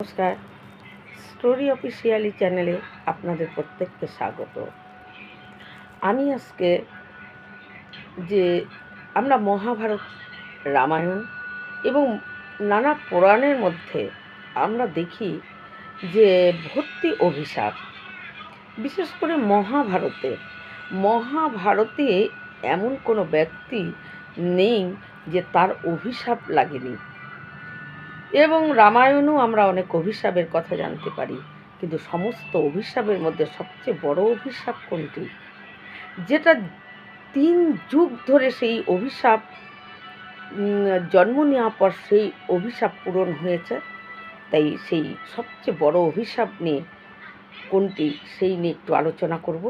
নমস্কার। Story officially চ্যানেলে আপনাদের প্রত্যেককে স্বাগত। আমি আজকে যে আমরা মহাভারত রামায়ণ এবং নানা পুরাণের মধ্যে আমরা দেখি যে ভর্তি অভিশাপ, বিশেষ করে মহাভারতে। মহাভারতে এমন কোনো ব্যক্তি নেই যে তার অভিশাপ লাগেনি। এবং রামায়ণও আমরা অনেক অভিশাপের কথা জানতে পারি, কিন্তু সমস্ত অভিশাপের মধ্যে সবচেয়ে বড় অভিশাপ কোনটি? যেটা তিন যুগ ধরে সেই অভিশাপ জন্ম নেওয়ার পর সেই অভিশাপ পূরণ হয়েছে, তাই সেই সবচেয়ে বড় অভিশাপ নিয়ে কোনটি সেই নিয়ে একটু আলোচনা করব।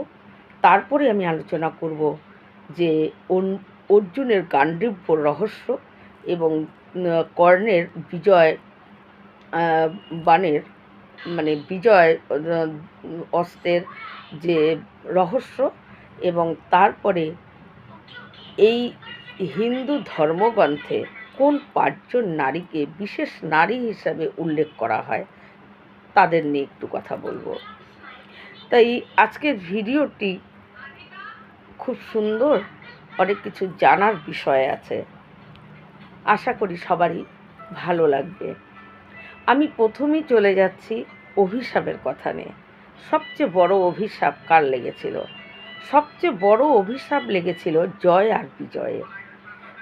তারপরে আমি আলোচনা করব যে অর্জুনের গান্ডীব্য রহস্য এবং কর্ণের বিজয় বাণের মানে বিজয় অস্ত্রের যে রহস্য এবং তারপরে এই হিন্দু ধর্মগ্রন্থে কোন পাঁচজন নারীকে বিশেষ নারী হিসাবে উল্লেখ করা হয়, তাদের নিয়ে একটু কথা বলব। তাই আজকের ভিডিওটি খুব সুন্দর, অনেক কিছু জানার বিষয় আছে। আশা করি সবারই ভালো লাগবে। আমি প্রথমেই চলে যাচ্ছি অভিশাপের কথা নিয়ে। সবচেয়ে বড় অভিশাপ কার লেগেছিল? সবচেয়ে বড় অভিশাপ লেগেছিল জয় আর বিজয়ে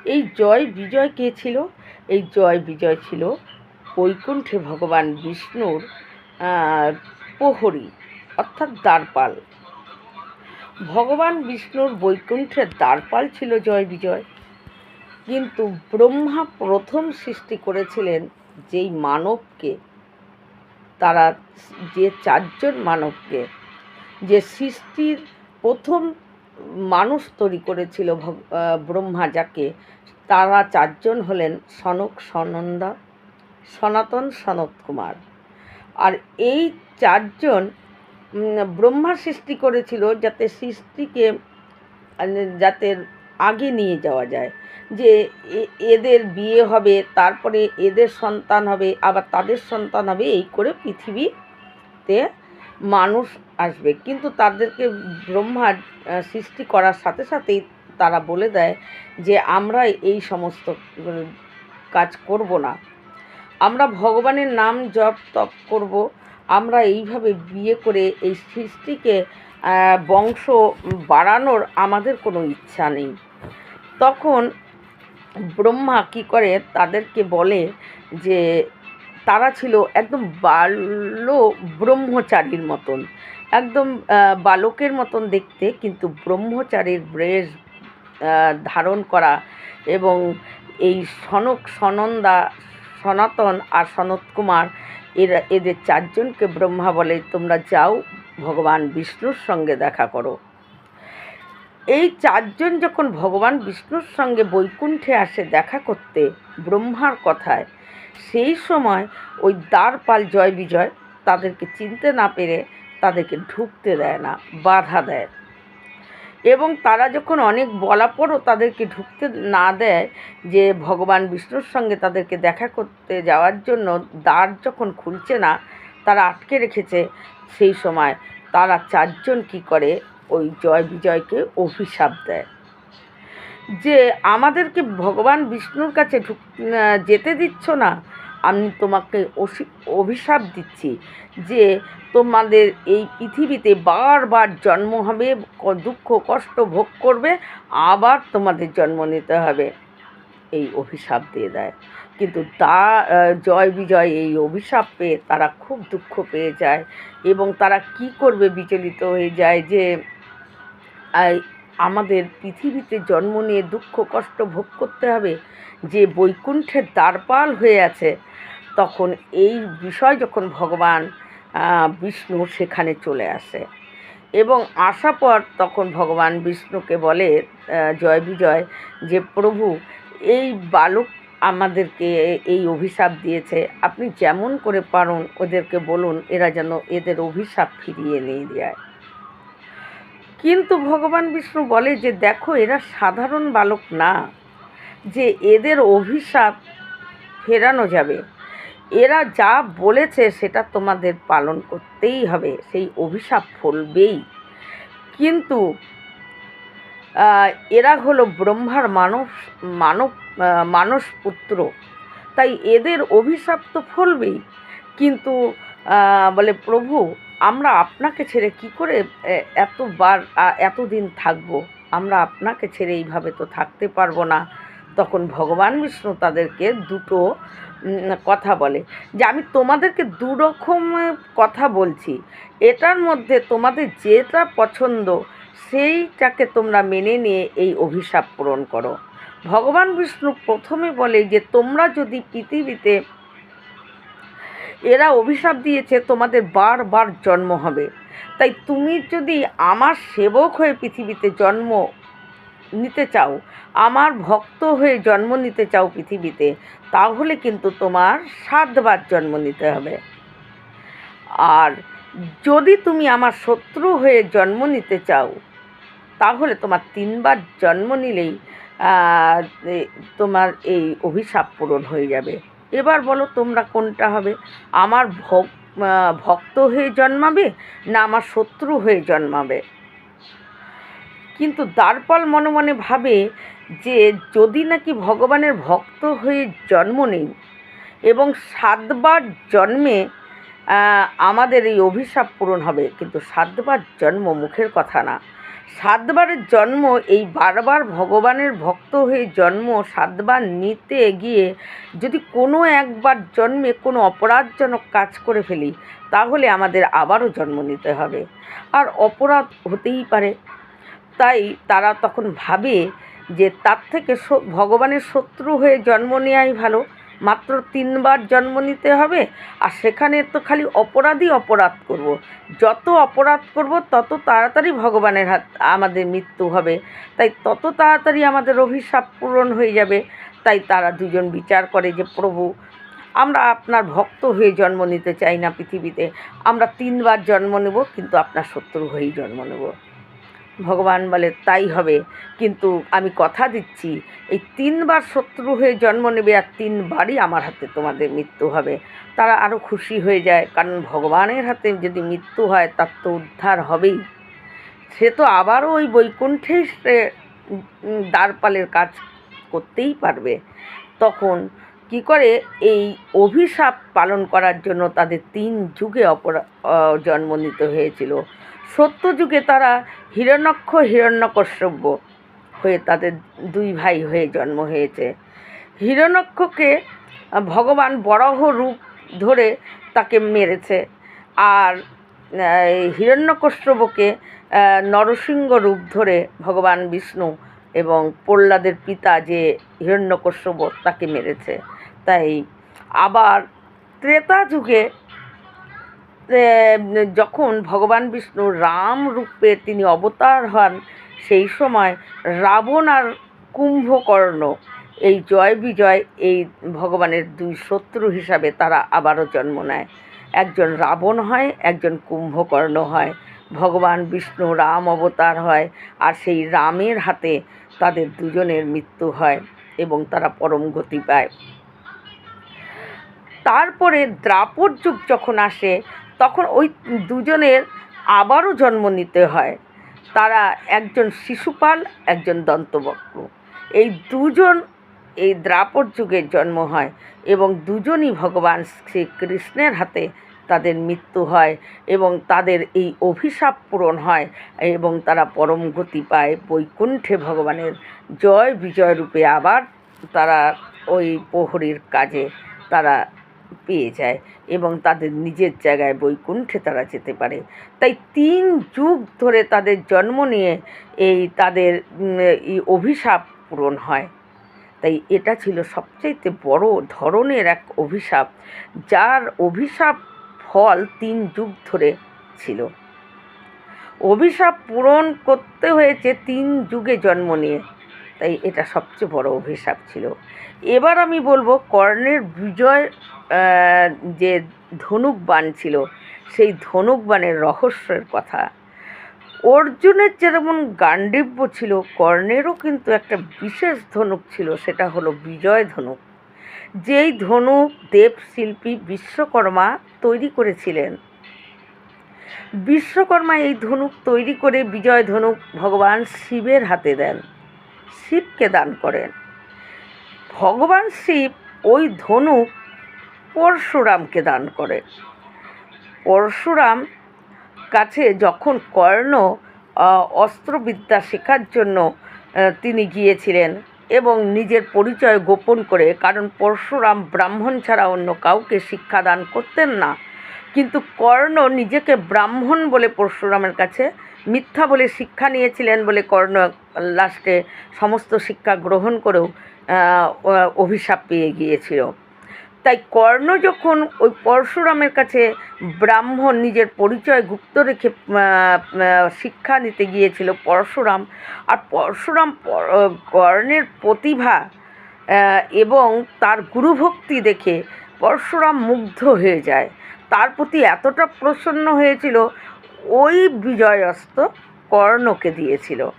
এই জয় বিজয় কে ছিল? এই জয় বিজয় ছিল বৈকুণ্ঠে ভগবান বিষ্ণুর প্রহরী, অর্থাৎ দ্বারপাল। ভগবান বিষ্ণুর বৈকুণ্ঠের দ্বারপাল ছিল জয় বিজয়। কিন্তু ব্রহ্মা প্রথম সৃষ্টি করেছিলেন যেই মানবকে, তারা যে চারজন মানবকে, যে সৃষ্টির প্রথম মানুষ তৈরি করেছিল ব্রহ্মা যাকে, তারা চারজন হলেন সনক সনন্দা, সনাতন সনত কুমার। আর এই চারজন ব্রহ্মা সৃষ্টি করেছিল যাতে সৃষ্টিকে, যাতে আগে নিয়ে যাওয়া যায়। যে এদের বিয়ে হবে তারপরে এদের সন্তান হবে আবার তাদের সন্তান হবে এই করে পৃথিবীতে মানুষ আসবে। কিন্তু তাদেরকে ব্রহ্মা আহ, সৃষ্টি করার সাথে সাথেই তারা বলে দেয় যে আমরা এই সমস্ত কাজ করব না। আমরা ভগবানের নাম জপ তপ করব। আমরা এইভাবে বিয়ে করে এই সৃষ্টিকে বংশ বাড়ানোর আমাদের কোনো ইচ্ছা নেই। তখন ব্রহ্মা কি করে? তাদেরকে বলে যে তারা ছিল একদম বাল্য ব্রহ্মচারীর মতন। একদম বালকের মতন দেখতে কিন্তু ব্রহ্মচারীর আহ, ধারণ করা এবং এই সনক সনন্দা সনাতন আর সনত কুমার এরা এদের চারজনকে ব্রহ্মা বলে তোমরা যাও ভগবান বিষ্ণুর সঙ্গে দেখা করো। এই চারজন যখন ভগবান বিষ্ণুর সঙ্গে বৈকুণ্ঠে আসে দেখা করতে, ব্রহ্মার কথায়, সেই সময় ওই দ্বারপাল জয় বিজয় তাদেরকে চিনতে না পেরে তাদেরকে ঢুকতে দেয় না, বাধা দেয়। এবং তারা যখন অনেক বলা পরও তাদেরকে ঢুকতে না দেয় যে ভগবান বিষ্ণুর সঙ্গে তাদেরকে দেখা করতে যাওয়ার জন্য দ্বার যখন খুলছে না, তারা আটকে রেখেছে, সেই সময় তারা চারজন কি করে ওই জয় বিজয়কে অভিশাপ দেয়। যে আমাদেরকে ভগবান বিষ্ণুর কাছে ঢুক যেতে দিচ্ছ না, আমি তোমাকে অভিশাপ দিচ্ছি যে তোমাদের এই পৃথিবীতে বারবার জন্ম হবে দুঃখ, কষ্ট ভোগ করবে, আবার তোমাদের জন্ম নিতে হবে। এই অভিশাপ দিয়ে দেয়। কিন্তু তা জয় বিজয় এই অভিশাপ পেয়ে তারা খুব দুঃখ পেয়ে যায় এবং তারা কি করবে বিচলিত হয়ে যায় যে আমাদের পৃথিবীতে জন্ম নিয়ে দুঃখ, কষ্ট ভোগ করতে হবে। যে বৈকুণ্ঠের দ্বারপাল হয়ে আছে, তখন এই বিষয় যখন ভগবান বিষ্ণু সেখানে চলে আসে। এবং আসার পর তখন ভগবান বিষ্ণুকে বলে জয় বিজয়, যে প্রভু, এই বালক আমাদেরকে এই অভিশাপ দিয়েছে, আপনি যেমন করে পারুন, ওদেরকে বলুন, এরা যেন এদের অভিশাপ ফিরিয়ে নিয়ে যায়। কিন্তু ভগবান বিষ্ণু বলে যে, দেখো, এরা সাধারণ বালক না, যে এদের অভিশাপ ফেরানো যাবে। এরা যা বলেছে, সেটা তোমাদের পালন করতেই হবে। সেই অভিশাপ ফলবেই। কিন্তু এরা হলো ব্রহ্মার মানব মানব মানস পুত্র। তাই এদের অভিশাপ তো ফলবেই। কিন্তু বলে, প্রভু আমরা আপনাকে ছেড়ে কি করে এতবার এতদিন থাকব? আমরা আপনাকে ছেড়ে এইভাবে তো থাকতে পারব না। তখন ভগবান বিষ্ণু তাদেরকে দুটো কথা বলে। যে আমি তোমাদেরকে দু রকম কথা বলছি। এটার মধ্যে তোমাদের যেটা পছন্দ, সেইটাকে তোমরা মেনে নিয়ে এই অভিশাপ পূরণ করো। ভগবান বিষ্ণু প্রথমে বলে যে, তোমরা যদি পৃথিবীতে এরা অভিশাপ দিয়েছে, তোমাদের বারবার জন্ম হবে। তাই তুমি যদি আমার সেবক হয়ে পৃথিবীতে জন্ম নিতে চাও, আমার ভক্ত হয়ে জন্ম নিতে চাও পৃথিবীতে, তাহলে কিন্তু তোমার সাতবার জন্ম নিতে হবে। আর যদি তুমি আমার শত্রু হয়ে জন্ম নিতে চাও, তাহলে তোমার তিনবার জন্ম নিলেই তোমার এই অভিশাপ পূরণ হয়ে যাবে। এবার বলো তোমরা কোনটা হবে? আমার ভক- ভক্ত হয়ে জন্মাবে না আমার শত্রু হয়ে জন্মাবে? কিন্তু দ্বারপাল মনে মনে ভাবে যে যদি নাকি ভগবানের ভক্ত হয়ে জন্ম নেই এবং সাতবার জন্মে আমাদের এই অভিশাপ পূরণ হবে, কিন্তু সাতবার জন্ম মুখের কথা না। সাতবারের জন্ম, এই বারবার ভগবানের ভক্ত হয়ে জন্ম, সাতবার নিতে গিয়ে যদি কোনো একবার জন্মে কোনো অপরাধজনক কাজ করে ফেলি, তাহলে আমাদের আবারও জন্ম নিতে হবে। আর অপরাধ হতেই পারে। তাই তারা তখন ভাবে যে তার থেকে ভগবানের শত্রু হয়ে জন্ম নেওয়াই ভালো। মাত্র তিনবার জন্ম নিতে হবে, আর সেখানে তো খালি অপরাধই অপরাধ করব। যত অপরাধ করব, তত তাড়াতাড়ি ভগবানের হাত, আমাদের মৃত্যু হবে। তাই তত তাড়াতাড়ি আমাদের অভিশাপ পূরণ হয়ে যাবে। তাই তারা দুজন বিচার করে যে, প্রভু, আমরা আপনার ভক্ত হয়ে জন্ম নিতে চাই না পৃথিবীতে। আমরা তিনবার জন্ম নেব, কিন্তু আপনার শত্রু হয়েই জন্ম নেব। ভগবান বলে, তাই হবে। কিন্তু আমি কথা দিচ্ছি, এই তিনবার শত্রু হয়ে জন্ম নেবে আর তিনবারই আমার হাতে তোমাদের মৃত্যু হবে। তারা আরও খুশি হয়ে যায়, কারণ ভগবানের হাতে যদি মৃত্যু হয়, তার তো উদ্ধার হবেই। সে তো আবারও ওই বৈকুণ্ঠে সে দ্বারপালের কাজ করতেই পারবে। তখন কি করে এই অভিশাপ পালন করার জন্য তাদের তিন যুগে অপরা জন্ম নিতে হয়েছিল। সত্য যুগে তারা হিরণ্যক্ষ হিরণ্যকশ্যপ হয়ে তাদের দুই ভাই হয়ে জন্ম হয়েছে। হিরণ্যক্ষকে ভগবান বরাহ রূপ ধরে তাকে মেরেছে আর হিরণ্যকশ্যপকে নরসিংহ রূপ ধরে ভগবান বিষ্ণু এবং প্রহ্লাদের পিতা যে হিরণ্যকশ্যপ তাকে মেরেছে। তাই আবার ত্রেতা যুগে যখন ভগবান বিষ্ণু রাম রূপে তিনি অবতার হন, সেই সময় রাবণ আর কুম্ভকর্ণ, এই জয় বিজয় এই ভগবানের দুই শত্রু হিসাবে তারা আবারও জন্ম নেয়। একজন রাবণ হয়, একজন কুম্ভকর্ণ হয়। ভগবান বিষ্ণু রাম অবতার হয় আর সেই রামের হাতে তাদের দুজনের মৃত্যু হয় এবং তারা পরম গতি পায়। তারপরে দ্রাপর যুগ যখন আসে তখন ওই দুজনের আবারও জন্ম নিতে হয়। তারা একজন শিশুপাল, একজন দন্তবক্র এই দুজন, এই দ্রাপর যুগে জন্ম হয় এবং দুজনই ভগবান শ্রীকৃষ্ণের হাতে তাদের মৃত্যু হয় এবং তাদের এই অভিশাপ পূরণ হয় এবং তারা পরম গতি পায় বৈকুণ্ঠে ভগবানের জয় বিজয় রূপে আবার তারা ওই প্রহরীর কাজে তারা পেয়ে যায় এবং তাদের নিজের জায়গায় বৈকুণ্ঠে তারা যেতে পারে। তাই তিন যুগ ধরে তাদের জন্ম নিয়ে এই তাদের অভিশাপ পূরণ হয়। তাই এটা ছিল সবচাইতে বড় ধরনের এক অভিশাপ, যার অভিশাপ ফল তিন যুগ ধরে ছিল। অভিশাপ পূরণ করতে হয়েছে তিন যুগে জন্ম নিয়ে। তাই এটা সবচেয়ে বড় অভিশাপ ছিল। এবার আমি বলব কর্ণের বিজয় যে ধনুক বাণ ছিল, সেই ধনুক বাণের রহস্যের কথা। অর্জুনের যেমন গান্ডীব্য ছিল, কর্ণেরও কিন্তু একটা বিশেষ ধনুক ছিল, সেটা হলো বিজয় ধনুক। যেই ধনুক দেবশিল্পী বিশ্বকর্মা তৈরি করেছিলেন। বিশ্বকর্মা এই ধনুক তৈরি করে বিজয় ধনুক ভগবান শিবের হাতে দেন। শিবকে দান করেন। ভগবান শিব ওই ধনুক পরশুরামকে দান করেন। পরশুরাম কাছে যখন কর্ণ অস্ত্রবিদ্যা শেখার জন্য তিনি গিয়েছিলেন এবং নিজের পরিচয় গোপন করে, কারণ পরশুরাম ব্রাহ্মণ ছাড়া অন্য কাউকে শিক্ষাদান করতেন না। কিন্তু কর্ণ নিজেকে ব্রাহ্মণ বলে পরশুরামের কাছে মিথ্যা বলে শিক্ষা নিয়েছিলেন বলে কর্ণ লাস্টে সমস্ত শিক্ষা গ্রহণ করেও অভিশাপ পেয়ে গিয়েছিল। তাই কর্ণ যখন ওই পরশুরামের কাছে ব্রাহ্মণ নিজের পরিচয় গুপ্ত রেখে শিক্ষা নিতে গিয়েছিল পরশুরাম, আর পরশুরাম কর্ণের প্রতিভা এবং তার গুরুভক্তি দেখে পরশুরাম মুগ্ধ হয়ে যায়। তার প্রতি এতটা প্রসন্ন হয়েছিল ওই বিজয় অস্ত্র কর্ণকে দিয়েছিল।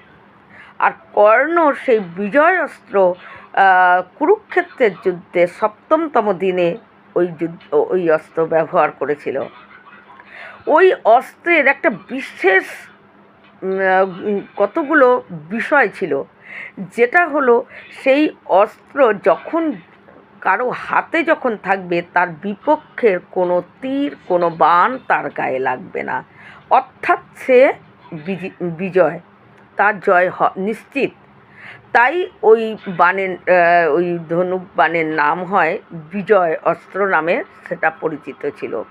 আর কর্ণ সেই বিজয় অস্ত্র কুরুক্ষেত্রের যুদ্ধে সপ্তমতম দিনে ওই যুদ্ধ, ওই অস্ত্র ব্যবহার করেছিল। ওই অস্ত্রের একটা বিশেষ কতগুলো বিষয় ছিল। যেটা হলো সেই অস্ত্র যখন কারও হাতে যখন থাকবে, তার বিপক্ষের কোনো তীর, কোনো বাণ তার গায়ে লাগবে না। অর্থাৎ সে বিজি- বিজয়, তার জয় হ- নিশ্চিত। তাই ওই বানের ওই ধনুক বাণের নাম হয় বিজয় অস্ত্র নামে সেটা পরিচিত ছিল।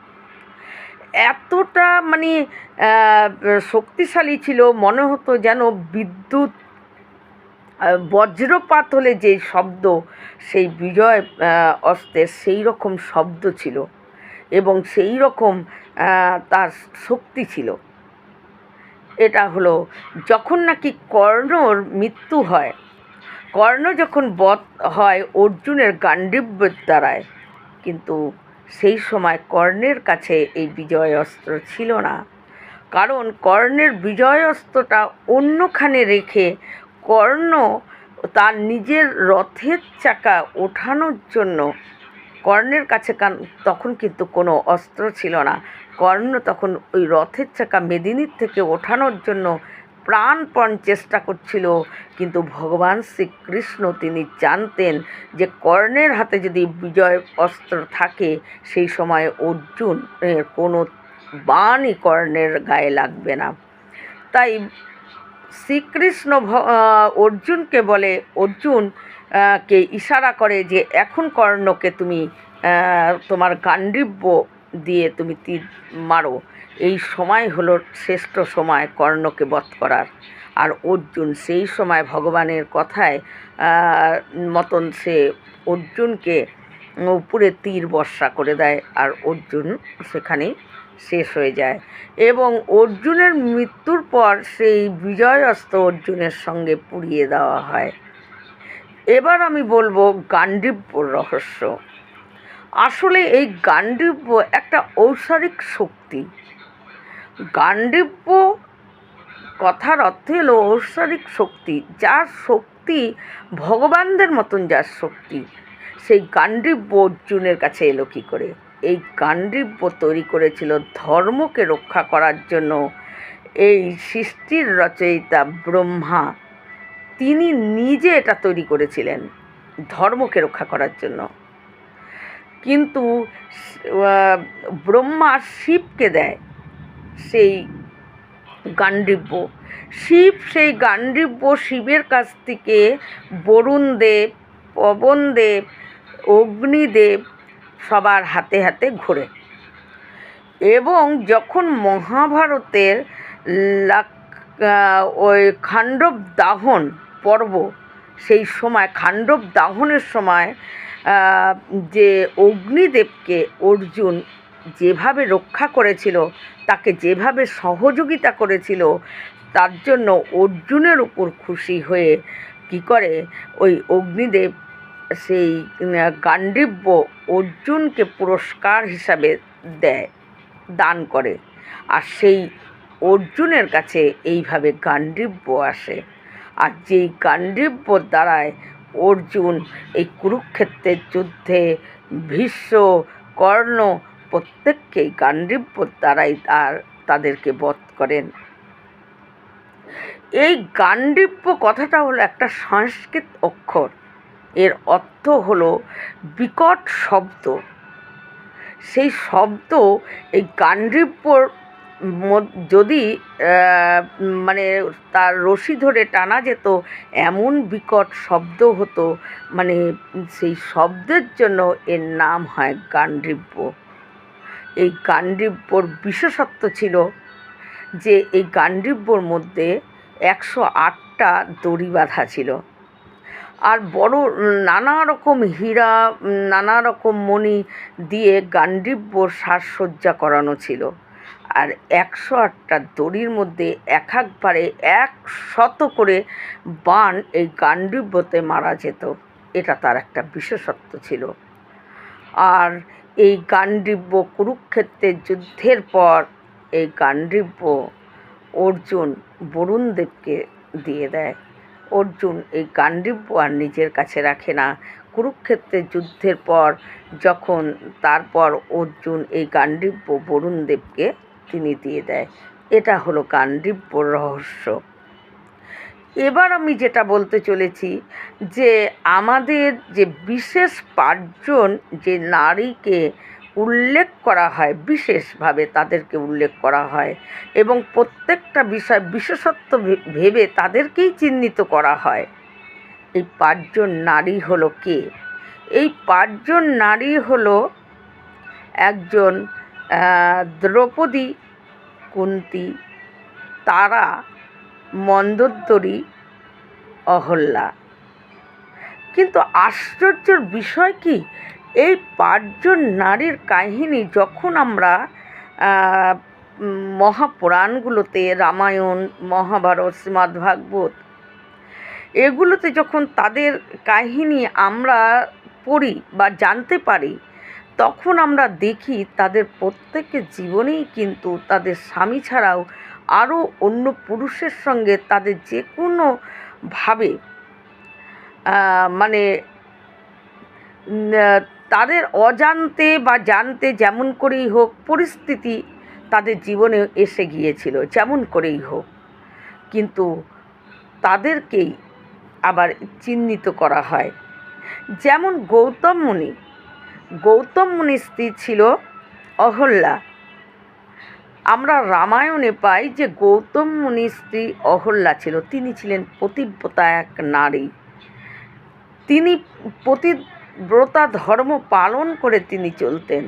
এতটা মানে শক্তিশালী ছিল, মনে হতো যেন বিদ্যুৎ বজ্রপাত হলে যে শব্দ, সেই বিজয় অস্ত্রের সেই রকম শব্দ ছিল এবং সেই রকম তার শক্তি ছিল। এটা হলো যখন নাকি কর্ণর মৃত্যু হয়, কর্ণ যখন বধ হয় অর্জুনের গান্ডীব্যের দ্বারায়, কিন্তু সেই সময় কর্ণের কাছে এই বিজয় অস্ত্র ছিল না। কারণ কর্ণের বিজয় অস্ত্রটা অন্যখানে রেখে কর্ণ তার নিজের রথের চাকা ওঠানোর জন্য কর্ণের কাছে কান তখন কিন্তু কোনো অস্ত্র ছিল না। কর্ণ তখন ওই রথের চাকা মেদিনীর থেকে ওঠানোর জন্য প্রাণপণ চেষ্টা করছিল, কিন্তু ভগবান শ্রীকৃষ্ণ তিনি জানতেন যে কর্ণের হাতে যদি বিজয় অস্ত্র থাকে, সেই সময় অর্জুন কোনো বাণই কর্ণের গায়ে লাগবে না। তাই শ্রীকৃষ্ণ অর্জুনকে বলে, অর্জুন কে ইশারা করে যে এখন কর্ণকে তুমি তোমার গান্ডীব্য দিয়ে তুমি তীর মারো। এই সময় হলো শ্রেষ্ঠ সময় কর্ণকে বধ করার। আর অর্জুন সেই সময় ভগবানের কথায় মতন সে অর্জুনকে উপরে তীর বর্ষা করে দেয়। আর অর্জুন সেখানেই শেষ হয়ে যায়। এবং অর্জুনের মৃত্যুর পর সেই বিজয় অস্ত্র অর্জুনের সঙ্গে পুড়িয়ে দেওয়া হয়। এবার আমি বলব গান্ডীব্যর রহস্য। আসলে এই গান্ডীব্য একটা ঔষারিক শক্তি। গান্ডীব্য কথার অর্থ হলো ঔষারিক শক্তি, যার শক্তি ভগবানদের মতন, যার শক্তি। সেই গান্ডীব্য অর্জুনের কাছে এলো কী করে? এই গান্ডীব্য তৈরি করেছিল ধর্মকে রক্ষা করার জন্য। এই সৃষ্টির রচয়িতা ব্রহ্মা, তিনি নিজে এটা তৈরি করেছিলেন ধর্মকে রক্ষা করার জন্য। কিন্তু ব্রহ্মা শিবকে দেয় সেই গান্ডীব্য শিব সেই গান্ডীব্য শিবের কাছ থেকে বরুণ দেব পবন দেব অগ্নিদেব সবার হাতে হাতে ঘোরে। এবং যখন মহাভারতের ওই খাণ্ডব দাহন পর্ব, সেই সময়, খাণ্ডব দাহনের সময় যে অগ্নিদেবকে অর্জুন যেভাবে রক্ষা করেছিল, তাকে যেভাবে সহযোগিতা করেছিল, তার জন্য অর্জুনের উপর খুশি হয়ে কি করে ওই অগ্নিদেব সেই গান্ডীব্য অর্জুনকে পুরস্কার হিসাবে দেয়, দান করে। আর সেই অর্জুনের কাছে এইভাবে গান্ডীব্য আসে। আর যেই গান্ডীব্যর দ্বারায় অর্জুন এই কুরুক্ষেত্রের যুদ্ধে ভীষ্ম, কর্ণ প্রত্যেককেই গান্ডীব্য দ্বারাই তার, তাদেরকে বধ করেন। এই গান্ডীব্য কথাটা হলো একটা সংস্কৃত অক্ষর। এর অর্থ হলো বিকট শব্দ। সেই শব্দ, এই গান্ডীব্যর যদি মানে তার রশি ধরে টানা যেত, এমন বিকট শব্দ হতো মানে সেই শব্দের জন্য এর নাম হয় গান্ডীব্য এই গান্ডীব্যর বিশেষত্ব ছিল যে, এই গান্ডীব্যর মধ্যে একশো আটটা দড়ি বাঁধা ছিল। আর বড় নানা রকম হীরা, নানা রকম মণি দিয়ে গান্ডীব্যর সাজসজ্জা করানো ছিল। আর একশো আটটা দড়ির মধ্যে এক একবারে এক শত করে বান এই গান্ডীব্যতে মারা যেত। এটা তার একটা বিশেষত্ব ছিল। আর এই গান্ডীব্য কুরুক্ষেত্রের যুদ্ধের পর এই গান্ডীব্য অর্জুন বরুণদেবকে দিয়ে দেয়। অর্জুন এই গান্ডীব্য আর নিজের কাছে রাখে না। কুরুক্ষেত্রের যুদ্ধের পর যখন, তারপর অর্জুন এই গান্ডীব্য বরুণদেবকে তিনি দিয়ে দেয়। এটা হলো গান্ডীব্যর রহস্য। এবার আমি যেটা বলতে চলেছি যে আমাদের যে বিশেষ পাঁচজন যে নারীকে উল্লেখ করা হয়, বিশেষভাবে তাদেরকে উল্লেখ করা হয় এবং প্রত্যেকটা বিষয় বিশেষত্ব ভেবে তাদেরকেই চিহ্নিত করা হয়। এই পাঁচজন নারী হলো কে? এই পাঁচজন নারী হলো একজন দ্রৌপদী, কুন্তি, তারা মন্দোদরী অহল্যা। কিন্তু আশ্চর্যের বিষয় কি? এই পাঁচজন নারীর কাহিনী যখন আমরা মহাপুরাণগুলোতে রামায়ণ, মহাভারত শ্রীমদ্ ভাগবত এগুলোতে যখন তাদের কাহিনী আমরা পড়ি বা জানতে পারি, তখন আমরা দেখি তাদের প্রত্যেকের জীবনেই কিন্তু তাদের স্বামী ছাড়াও আরও অন্য পুরুষের সঙ্গে তাদের যে কোনোভাবে মানে তাদের অজান্তে বা জানতে যেমন করেই হোক পরিস্থিতি তাদের জীবনে এসে গিয়েছিল, যেমন করেই হোক। কিন্তু তাদেরকেই আবার চিহ্নিত করা হয়। যেমন গৌতম মুনি। গৌতম মুনির স্ত্রী ছিল অহল্যা। আমরা রামায়ণে পাই যে গৌতম মুনির স্ত্রী অহল্যা ছিল। তিনি ছিলেন পতিব্রতা এক নারী। তিনি পতিব্রতা ধর্ম পালন করে তিনি চলতেন।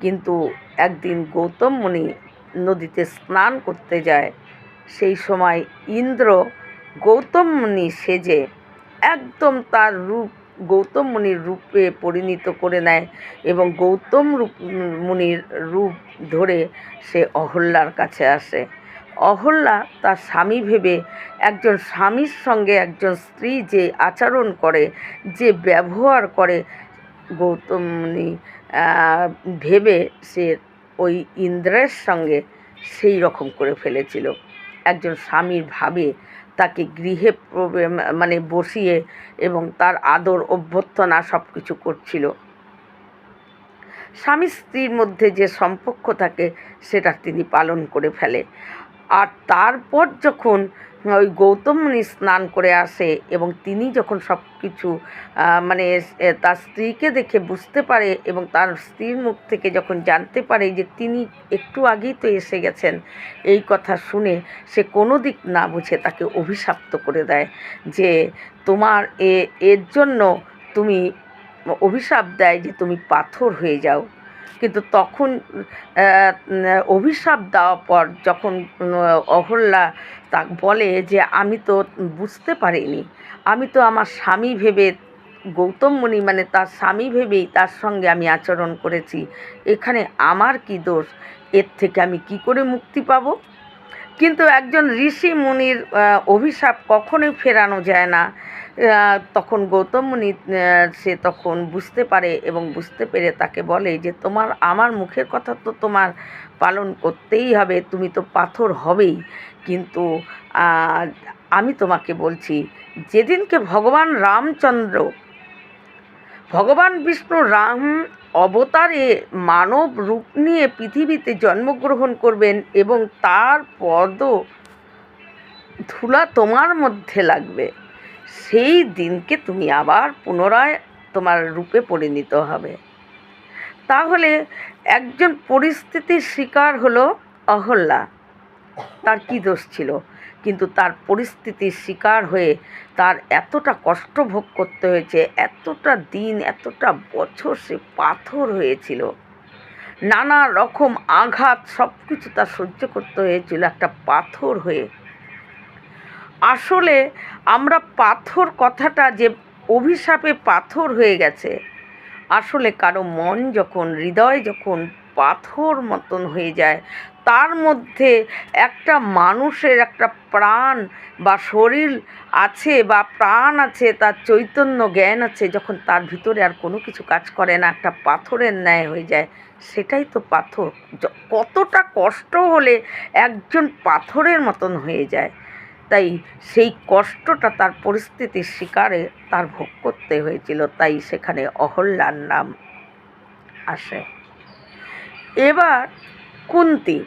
কিন্তু একদিন গৌতম মুনি নদীতে স্নান করতে যায়। সেই সময় ইন্দ্র গৌতম মুনি সেজে একদম তার রূপ গৌতম মুনির রূপে পরিণত করে নেয় এবং গৌতম রূপ মুনির রূপ ধরে সে অহল্যার কাছে আসে। অহল্যা তার স্বামী ভেবে একজন স্বামীর সঙ্গে একজন স্ত্রী যে আচরণ করে, যে ব্যবহার করে গৌতম ভেবে সে ওই ইন্দ্রের সঙ্গে সেই রকম করে ফেলেছিল। একজন স্বামীর ভাবে তাকে গৃহে মানে বসিয়ে এবং তার আদর, অভ্যর্থনা সব কিছু করছিল। স্বামী স্ত্রীর মধ্যে যে সম্পর্ক থাকে, সেটা তিনি পালন করে ফেলে। আর তারপর যখন ওই গৌতম মুনি স্নান করে আসে এবং তিনি যখন সব কিছু মানে তার স্ত্রীকে দেখে বুঝতে পারে এবং তার স্ত্রীর মুখ থেকে যখন জানতে পারে যে তিনি একটু আগেই তো এসে গেছেন, এই কথা শুনে সে কোনো দিক না বুঝে তাকে অভিশপ্ত করে দেয় যে তোমার এ, এর জন্য তুমি অভিশাপ দেয় যে তুমি পাথর হয়ে যাও। কিন্তু তখন অভিশাপ দেওয়ার পর যখন অহল্যা তা বলে যে, আমি তো বুঝতে পারিনি। আমি তো আমার স্বামী ভেবে, গৌতম মুনি মানে তার স্বামী ভেবেই তার সঙ্গে আমি আচরণ করেছি। এখানে আমার কি দোষ? এর থেকে আমি কি করে মুক্তি পাবো? কিন্তু একজন ঋষি মুনির অভিশাপ কখনোই ফেরানো যায় না। তখন গৌতম মুনি সে তখন বুঝতে পারে এবং বুঝতে পেরে তাকে বলে যে, তোমার, আমার মুখের কথা তো তোমার পালন করতেই হবে, তুমি তো পাথর হবেই। কিন্তু আমি তোমাকে বলছি, যেদিনকে ভগবান রামচন্দ্র, ভগবান বিষ্ণু রাম অবতারে মানব রূপ নিয়ে পৃথিবীতে জন্মগ্রহণ করবেন এবং তার পদ ধুলা তোমার মধ্যে লাগবে। সেই দিনকে তুমি আবার পুনরায় তোমার রূপে পরিণত হবে। তাহলে একজন পরিস্থিতির শিকার হলো অহল্যা। তার কি দোষ ছিল? কিন্তু তার পরিস্থিতির শিকার হয়ে তার এতটা কষ্ট ভোগ করতে হয়েছে, এতটা দিন, এতটা বছর সে পাথর হয়েছিল। নানা রকম আঘাত সব কিছু তার সহ্য করতে হয়েছিল, একটা পাথর হয়ে। আসলে আমরা পাথর কথাটা যে অভিশাপে পাথর হয়ে গেছে, আসলে কারও মন যখন, হৃদয় যখন পাথর মতন হয়ে যায়, তার মধ্যে একটা মানুষের একটা প্রাণ বা শরীর আছে বা প্রাণ আছে, তার চৈতন্য জ্ঞান আছে, যখন তার ভিতরে আর কোনো কিছু কাজ করে না, একটা পাথরের ন্যায় হয়ে যায়, সেটাই তো পাথর। কতটা কষ্ট হলে একজন পাথরের মতন হয়ে যায়। তাই সেই কষ্টটা তার পরিস্থিতির শিকারে তার ভোগ করতে হয়েছিল, তাই সেখানে অহল্যার নাম আসে। এবার কুন্তি।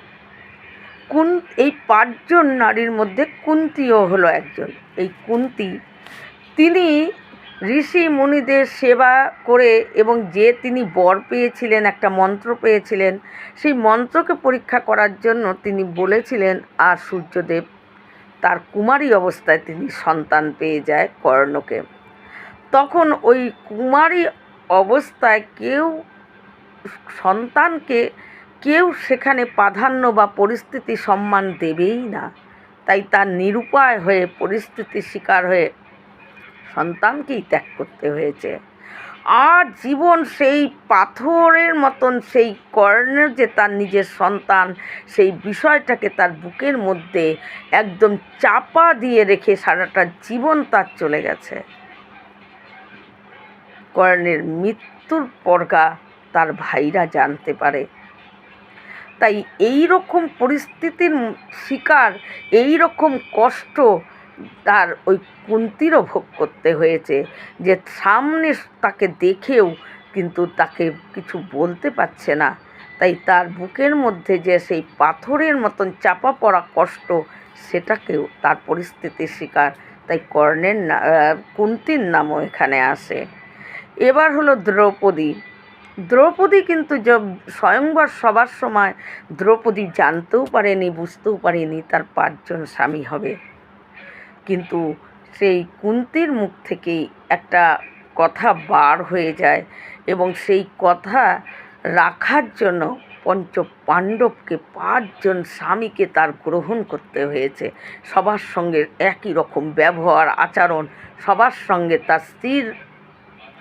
কুন এই পাঁচজন নারীর মধ্যে কুন্তিও হলো একজন। এই কুন্তি, তিনি ঋষি মুনিদের সেবা করে এবং যে তিনি বর পেয়েছিলেন, একটা মন্ত্র পেয়েছিলেন, সেই মন্ত্রকে পরীক্ষা করার জন্য তিনি বলেছিলেন, আর সূর্যদেব তার কুমারী অবস্থায় তিনি সন্তান পেয়ে যায় কর্ণকে। তখন ওই কুমারী অবস্থায় কেউ সন্তানকে কেউ সেখানে প্রাধান্য বা পরিস্থিতি সম্মান দেবেই না। তাই তার নিরুপায় হয়ে পরিস্থিতির শিকার হয়ে সন্তানকেই ত্যাগ করতে হয়েছে। আর জীবন সেই পাথরের মতন, সেই কর্ণের যে তার নিজের সন্তান, সেই বিষয়টাকে তার বুকের মধ্যে একদম চাপা দিয়ে রেখে সারাটা জীবন তার চলে গেছে। কর্ণের মৃত্যুর পরগা তার ভাইরা জানতে পারে। তাই এই রকম পরিস্থিতির শিকার এই রকম কষ্ট তার ওই কুন্তিরও ভোগ করতে হয়েছে যে সামনে তাকে দেখেও কিন্তু তাকে কিছু বলতে পারছে না। তাই তার বুকের মধ্যে যে সেই পাথরের মতন চাপা পড়া কষ্ট, সেটাকেও তার পরিস্থিতির শিকার। তাই কর্ণের না কুন্তির নামও এখানে আসে। এবার হলো দ্রৌপদী। দ্রৌপদী কিন্তু য- স্বয়ংবর সবার সময় দ্রৌপদী জানতেও পারেনি, বুঝতেও পারেনি তার পাঁচজন স্বামী হবে। কিন্তু সেই কুন্তির মুখ থেকেই একটা কথা বার হয়ে যায় এবং সেই কথা রাখার জন্য পঞ্চ পাণ্ডবকে পাঁচজন স্বামীকে তার গ্রহণ করতে হয়েছে। সবার সঙ্গে একই রকম ব্যবহার, আচরণ, সবার সঙ্গে তার স্ত্রীর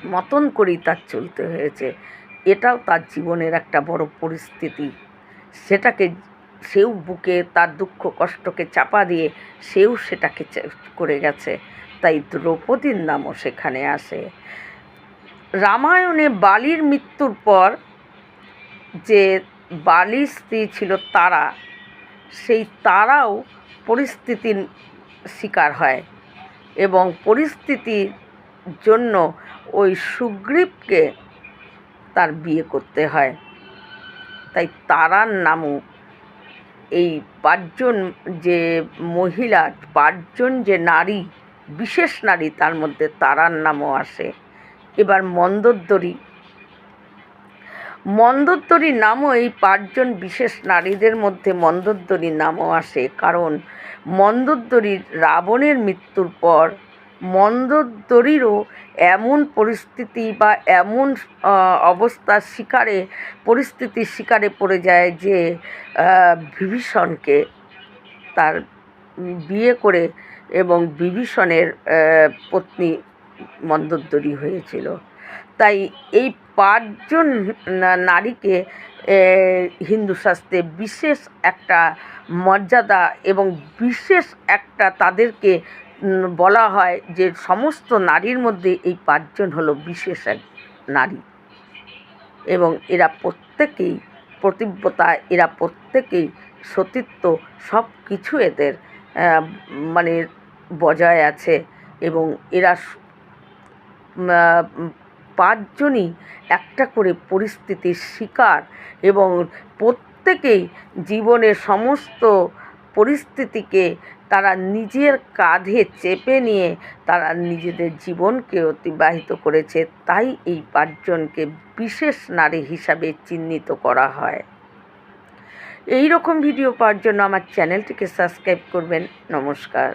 মতন করেই তার চলতে হয়েছে। এটাও তার জীবনের একটা বড় পরিস্থিতি। সেটাকে সেও বুকে তার দুঃখ কষ্টকে চাপা দিয়ে সেও সেটাকে করে গেছে। তাই দ্রৌপদীর নামও সেখানে আসে। রামায়ণে বালির মৃত্যুর পর যে বালির স্ত্রী ছিল তারা, সেই তারাও পরিস্থিতির শিকার হয় এবং পরিস্থিতির জন্য ওই সুগ্রীবকে তার বিয়ে করতে হয়। তাই তারার নামও এই পাঁচজন যে মহিলা, পাঁচজন যে নারী, বিশেষ নারী তার মধ্যে তারার নামও আসে। এবার মন্দোদ্দরী মন্দোদ্দরী নামও এই পাঁচজন বিশেষ নারীদের মধ্যে মন্দোদ্দরী নামও আসে, কারণ মন্দোদ্দরীর রাবণের মৃত্যুর পর মন্দোদ্দরীরও এমন পরিস্থিতি বা এমন অবস্থার শিকারে, পরিস্থিতির শিকারে পড়ে যায় যে বিভীষণকে তার বিয়ে করে এবং বিভীষণের পত্নী মন্দোদ্দরী হয়েছিল। তাই এই পাঁচজন নারীকে হিন্দু শাস্ত্রে বিশেষ একটা মর্যাদা এবং বিশেষ একটা তাদেরকে বলা হয় যে সমস্ত নারীর মধ্যে এই পাঁচজন হলো বিশেষ এক নারী। এবং এরা প্রত্যেকেই প্রতিব্রতা, এরা প্রত্যেকেই সতীত্ব সব কিছু এদের মানে বজায় আছে। এবং এরা পাঁচজনই একটা করে পরিস্থিতির শিকার এবং প্রত্যেকেই জীবনের সমস্ত পরিস্থিতিকে তারা নিজের কাঁধে চেপে নিয়ে তারা নিজেদের জীবনকে অতিবাহিত করেছে। তাই এই পাঁচজনকে বিশেষ নারী হিসাবে চিহ্নিত করা হয়। এই রকম ভিডিও পাওয়ার জন্য আমার চ্যানেলটিকে সাবস্ক্রাইব করবেন। নমস্কার।